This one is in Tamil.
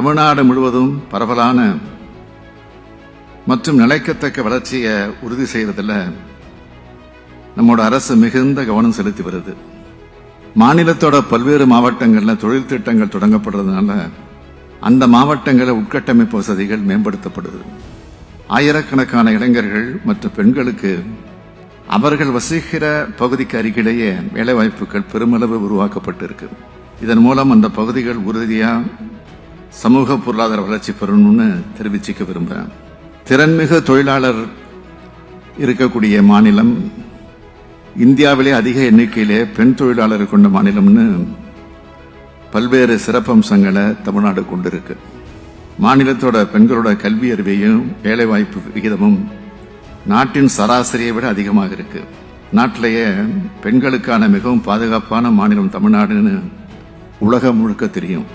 தமிழ்நாடு முழுவதும் பரவலான மற்றும் நிலைக்கத்தக்க வளர்ச்சியை உறுதி செய்வதில் நம்மோட அரசு மிகுந்த கவனம் செலுத்தி வருது. மாநிலத்தோட பல்வேறு மாவட்டங்களில் தொழில் திட்டங்கள் தொடங்கப்படுறதுனால அந்த மாவட்டங்களில் உட்கட்டமைப்பு வசதிகள் மேம்படுத்தப்படுது. ஆயிரக்கணக்கான இளைஞர்கள் மற்றும் பெண்களுக்கு அவர்கள் வசிக்கிற பகுதிக்கு அருகிலேயே வேலைவாய்ப்புகள் பெருமளவு உருவாக்கப்பட்டிருக்கு. இதன் மூலம் அந்த பகுதிகள் உறுதியாக சமூக பொருளாதார வளர்ச்சி பெறணும்னு தெரிவிச்சிக்க விரும்புகிறேன் திறன்மிகு தொழிலாளர் இருக்கக்கூடிய மாநிலம் இந்தியாவிலே அதிக எண்ணிக்கையிலே பெண் தொழிலாளர் கொண்ட மாநிலம்னு பல்வேறு சிறப்பம்சங்களை தமிழ்நாடு கொண்டிருக்கு. மாநிலத்தோட பெண்களோட கல்வி அறிவையும் வேலைவாய்ப்பு விகிதமும் நாட்டின் சராசரியை விட அதிகமாக இருக்கு. நாட்டிலேயே பெண்களுக்கான மிகவும் பாதுகாப்பான மாநிலம் தமிழ்நாடுன்னு உலகம் முழுக்க தெரியும்.